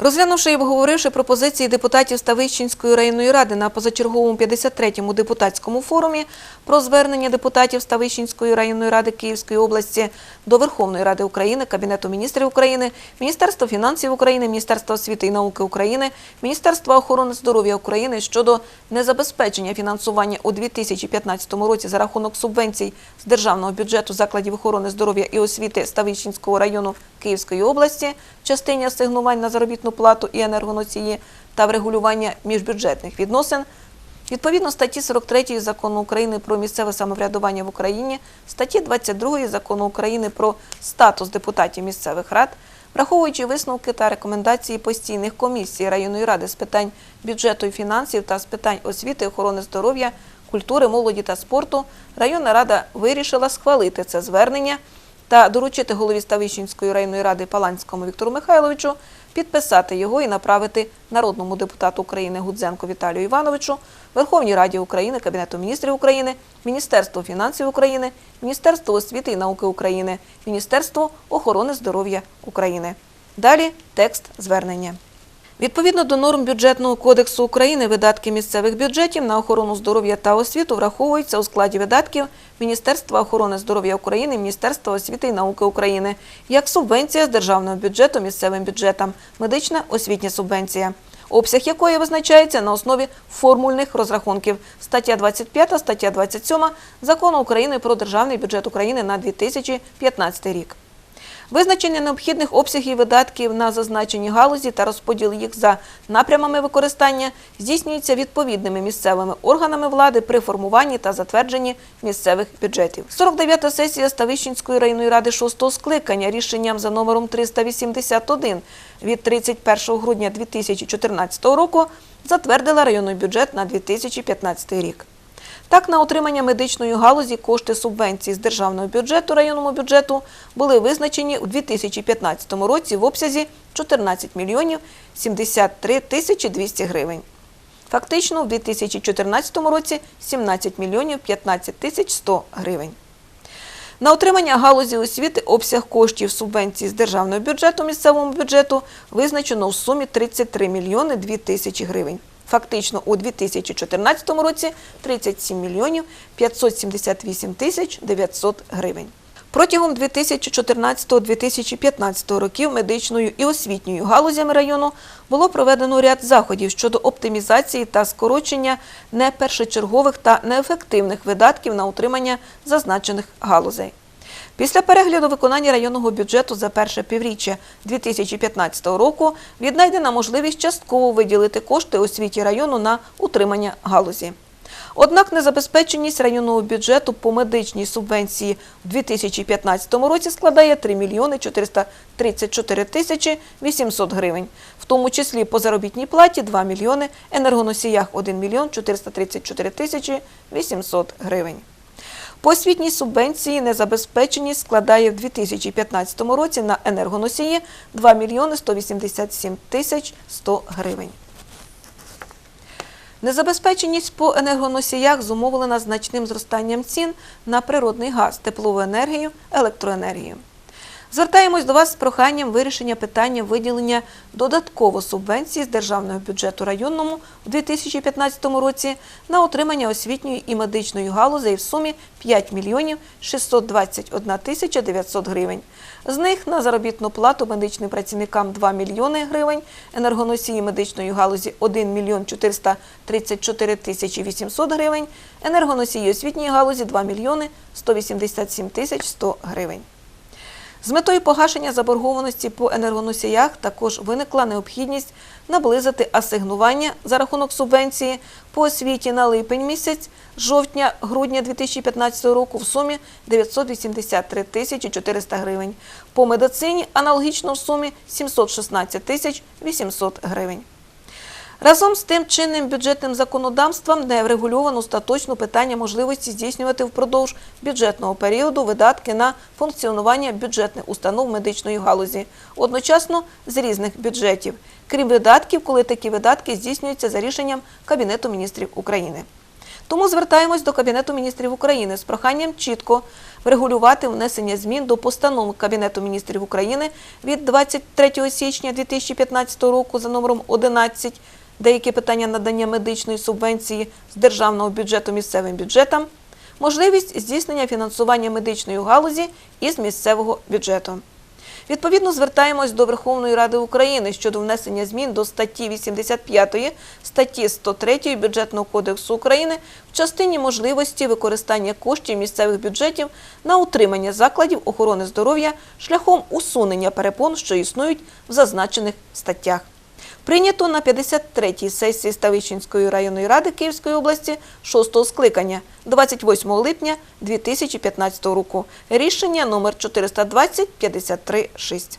Розглянувши і обговоривши пропозиції депутатів Ставищенської районної ради на позачерговому 53-му депутатському форумі про звернення депутатів Ставищенської районної ради Київської області до Верховної Ради України, Кабінету міністрів України, Міністерства фінансів України, Міністерства освіти і науки України, Міністерства охорони здоров'я України щодо незабезпечення фінансування у 2015 році за рахунок субвенцій з державного бюджету закладів охорони здоров'я і освіти Ставищенського району Київської області частині асигнувань на заробітну плату і енергоносії та врегулювання міжбюджетних відносин. Відповідно статті 43 Закону України про місцеве самоврядування в Україні, статті 22 Закону України про статус депутатів місцевих рад, враховуючи висновки та рекомендації постійних комісій районної ради з питань бюджету і фінансів та з питань освіти, охорони здоров'я, культури, молоді та спорту, районна рада вирішила схвалити це звернення та доручити голові Ставищенської районної ради Паланському Віктору Михайловичу підписати його і направити народному депутату України Гудзенку Віталію Івановичу, Верховній Раді України, Кабінету міністрів України, Міністерству фінансів України, Міністерству освіти і науки України, Міністерству охорони здоров'я України. Далі текст звернення. Відповідно до норм бюджетного кодексу України, видатки місцевих бюджетів на охорону здоров'я та освіту враховуються у складі видатків Міністерства охорони здоров'я України, Міністерства освіти і науки України, як субвенція з державного бюджету місцевим бюджетам, медична освітня субвенція, обсяг якої визначається на основі формульних розрахунків. Стаття 25, стаття 27 Закону України про державний бюджет України на 2015 рік. Визначення необхідних обсягів видатків на зазначені галузі та розподіл їх за напрямами використання здійснюється відповідними місцевими органами влади при формуванні та затвердженні місцевих бюджетів. 49-та сесія Ставищенської районної ради 6-го скликання рішенням за номером 381 від 31 грудня 2014 року затвердила районний бюджет на 2015 рік. Так, на отримання медичної галузі кошти субвенції з державного бюджету районному бюджету були визначені у 2015 році в обсязі 14 мільйонів 73 тисячі 200 гривень. Фактично, у 2014 році 17 мільйонів 15 тисяч 100 гривень. На отримання галузі освіти обсяг коштів субвенції з державного бюджету місцевому бюджету визначено у сумі 33 мільйони 2 тисячі гривень. Фактично у 2014 році 37 мільйонів 578 тисяч 900 гривень. Протягом 2014-2015 років медичною і освітньою галузями району було проведено ряд заходів щодо оптимізації та скорочення непершочергових та неефективних видатків на утримання зазначених галузей. Після перегляду виконання районного бюджету за перше півріччя 2015 року віднайдена можливість частково виділити кошти освіті району на утримання галузі. Однак незабезпеченість районного бюджету по медичній субвенції у 2015 році складає 3 мільйони 434 тисячі 800 гривень, в тому числі по заробітній платі 2 мільйони, енергоносіях 1 мільйон 434 тисячі 800 гривень. По освітній субвенції незабезпеченість складає в 2015 році на енергоносії 2 мільйони 187 тисяч 100 гривень. Незабезпеченість по енергоносіях зумовлена значним зростанням цін на природний газ, теплову енергію, електроенергію. Звертаємось до вас з проханням вирішення питання виділення додатково субвенції з державного бюджету районному у 2015 році на отримання освітньої і медичної галузей в сумі 5 мільйонів 621 тисяча 900 гривень. З них на заробітну плату медичним працівникам 2 мільйони гривень, енергоносії медичної галузі 1 мільйон 434 тисячі 800 гривень, енергоносії освітньої галузі 2 мільйони 187 тисяч 100 гривень. З метою погашення заборгованості по енергоносіях також виникла необхідність наблизити асигнування за рахунок субвенції по освіті на липень місяць жовтня-грудня 2015 року в сумі 983 тисячі 400 гривень. По медицині аналогічно в сумі 716 тисяч 800 гривень. Разом з тим чинним бюджетним законодавством не врегульовано остаточно питання можливості здійснювати впродовж бюджетного періоду видатки на функціонування бюджетних установ медичної галузі, одночасно з різних бюджетів, крім видатків, коли такі видатки здійснюються за рішенням Кабінету міністрів України. Тому звертаємось до Кабінету міністрів України з проханням чітко врегулювати внесення змін до постанов Кабінету міністрів України від 23 січня 2015 року за номером 11 деякі питання надання медичної субвенції з державного бюджету місцевим бюджетам, можливість здійснення фінансування медичної галузі із місцевого бюджету. Відповідно, звертаємось до Верховної Ради України щодо внесення змін до статті 85 статті 103 Бюджетного кодексу України в частині можливості використання коштів місцевих бюджетів на утримання закладів охорони здоров'я шляхом усунення перепон, що існують в зазначених статтях. Прийнято на 53-й сесії Ставищенської районної ради Київської області 6-го скликання 28 липня 2015 року. Рішення номер 420 53 6